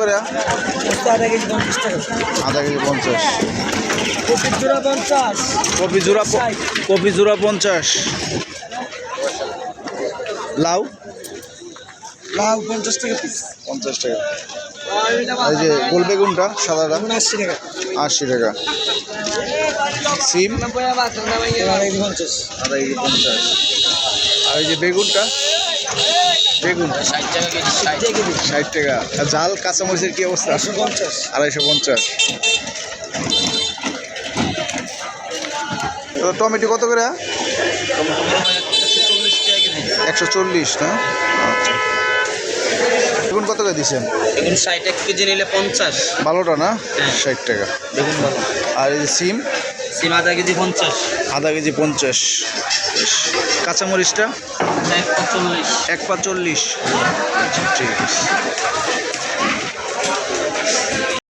করে? আধা কেজি পঞ্চাশ আধা কেজি পঞ্চাশ। কপির জোড়া পঞ্চাশ। কপি জোড়া কপি জোড়া পঞ্চাশ। লাউ? লাউ পঞ্চাশ টাকা পিস পঞ্চাশ টাকা। এই যে গোল বেগুনটা সাদাটা? আশি টাকা। আশি টাকা। সিম? কেজি পঞ্চাশ। আর এই যে বেগুনটা? বেগুন। ষাট টাকা কেজি ষাট। টাকা আর জাল কাঁচামরিচের কি অবস্থা? পঞ্চাশ। আড়াইশো পঞ্চাশ। তো টমেটো কত করে? একশো চল্লিশ না? আচ্ছা। বেগুন কত করে দিচ্ছেন এখন ষাট এক কেজি নিলে পঞ্চাশ। ভালোটা না? হ্যাঁ। ষাট টাকা। দেখুন ভালো। আর এই যে সিম? সিম আধা কেজি পঞ্চাশ। আধা কেজি পঞ্চাশ। কাঁচামরিচটা? এক পঞ্চল্লিশ এক পা চল্লিশ। আচ্ছা ঠিক আছে।